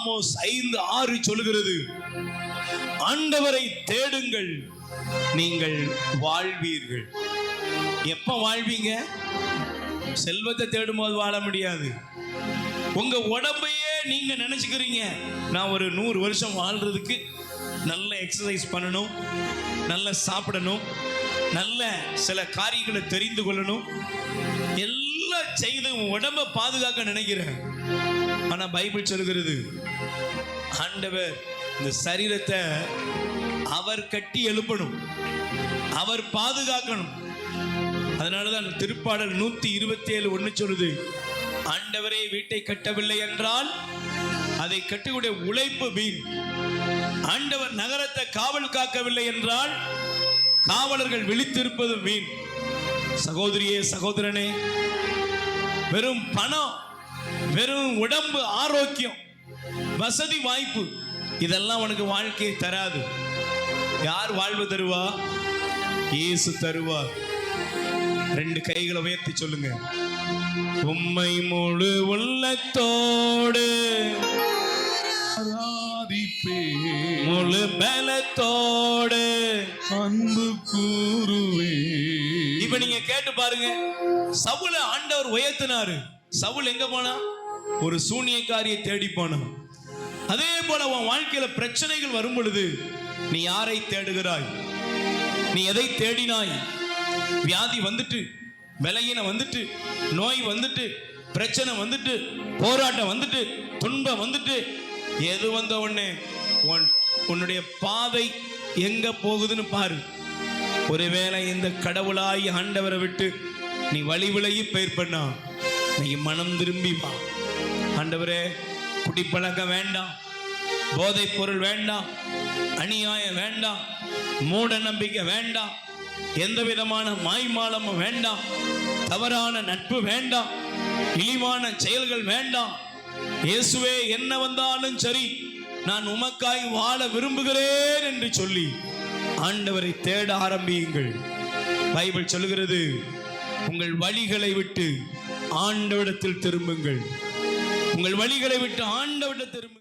Amos ஐந்து ஆறு சொல்லுகிறது. ஆண்டவரை தேடுங்கள் நீங்கள் வாழ்வீர்கள். எப்ப வாழ்வீங்க? செல்வத்தை தேடும்போது வாழ முடியாது. உங்க உடம்பையே நீங்க நினைச்சுக்கிறீங்க. நான் ஒரு நூறு வருஷம் வாழ்றதுக்கு நல்ல எக்ஸசைஸ் பண்ணணும் நல்ல சாப்பிடணும் நல்ல சில காரியங்களை தெரிந்து கொள்ளணும். எல்லாம் செய்து உடம்பை உடம்ப பாதுகாக்க நினைக்கிறேன். பைபிள் சொல்கிறது ஆண்டவர் இந்த சரீரத்தை அவர் கட்டி எழுப்பணும். அவர் பாதுகாக்கணும். அதனாலதான் திருப்பாடல் நூத்தி இருபத்தி ஏழு ஒண்ணு சொல்லுது. ஆண்டவரே வீட்டை கட்டவில்லை என்றால் அதை கட்டக்கூடிய உழைப்பு வீண். ஆண்டவர் நகரத்தை காவல் காக்கவில்லை என்றால் காவலர்கள் விழித்திருப்பது வீண். சகோதரியே சகோதரனே வெறும் பணம் வெறும் உடம்பு ஆரோக்கியம் வசதி வாய்ப்பு இதெல்லாம் உனக்கு வாழ்க்கையை தராது. யார் வாழ்வு தருவா? இயேசு தருவா. ரெண்டு கைகளை உயர்த்தி சொல்லுங்க. உம்மை முழு உள்ளத்தோடு முழு பலத்தோடு அன்பு கூறுவே. இப்ப நீங்க கேட்டு பாருங்க. சவுல ஆண்டவர் உயர்த்தினாரு. சவுல் எங்க போனா? ஒரு சூனியக்காரியை தேடி போனான் அதே போல உன் வாழ்க்கையில பிரச்சனைகள் வரும் பொழுது நீ யாரை தேடுகிறாய்? நீ எதை தேடினாய்? வியாதி வந்துட்டு விலையின வந்துட்டு நோய் வந்துட்டு பிரச்சனை வந்துட்டு போராட்டம் வந்துட்டு துன்பம் வந்துட்டு எது வந்த உடனே உன் உன்னுடைய பாதை எங்க போகுதுன்னு பாரு. ஒருவேளை இந்த கடவுளாய் ஆண்டவரை விட்டு நீ வழி விலகி பெயர் பண்ணா நீ மனம் திரும்பி வா ஆண்டவரே குடிப்பழக்கம் வேண்டாம் போதை பொருள் வேண்டாம் அநியாயம் வேண்டாம் மூட நம்பிக்கை வேண்டாம் எந்த விதமான மாய்மாலமும் வேண்டாம் தவறான நட்பு வேண்டாம் இழிவான செயல்கள் வேண்டாம். இயேசுவே என்ன வந்தாலும் சரி நான் உமக்காய் வாழ விரும்புகிறேன் என்று சொல்லி ஆண்டவரை தேட ஆரம்பியுங்கள். பைபிள் சொல்லுகிறது உங்கள் வழிகளை விட்டு ஆண்டவிடத்தில் திரும்புங்கள். உங்கள் வழிகளை விட்டு ஆண்டவிட திரும்ப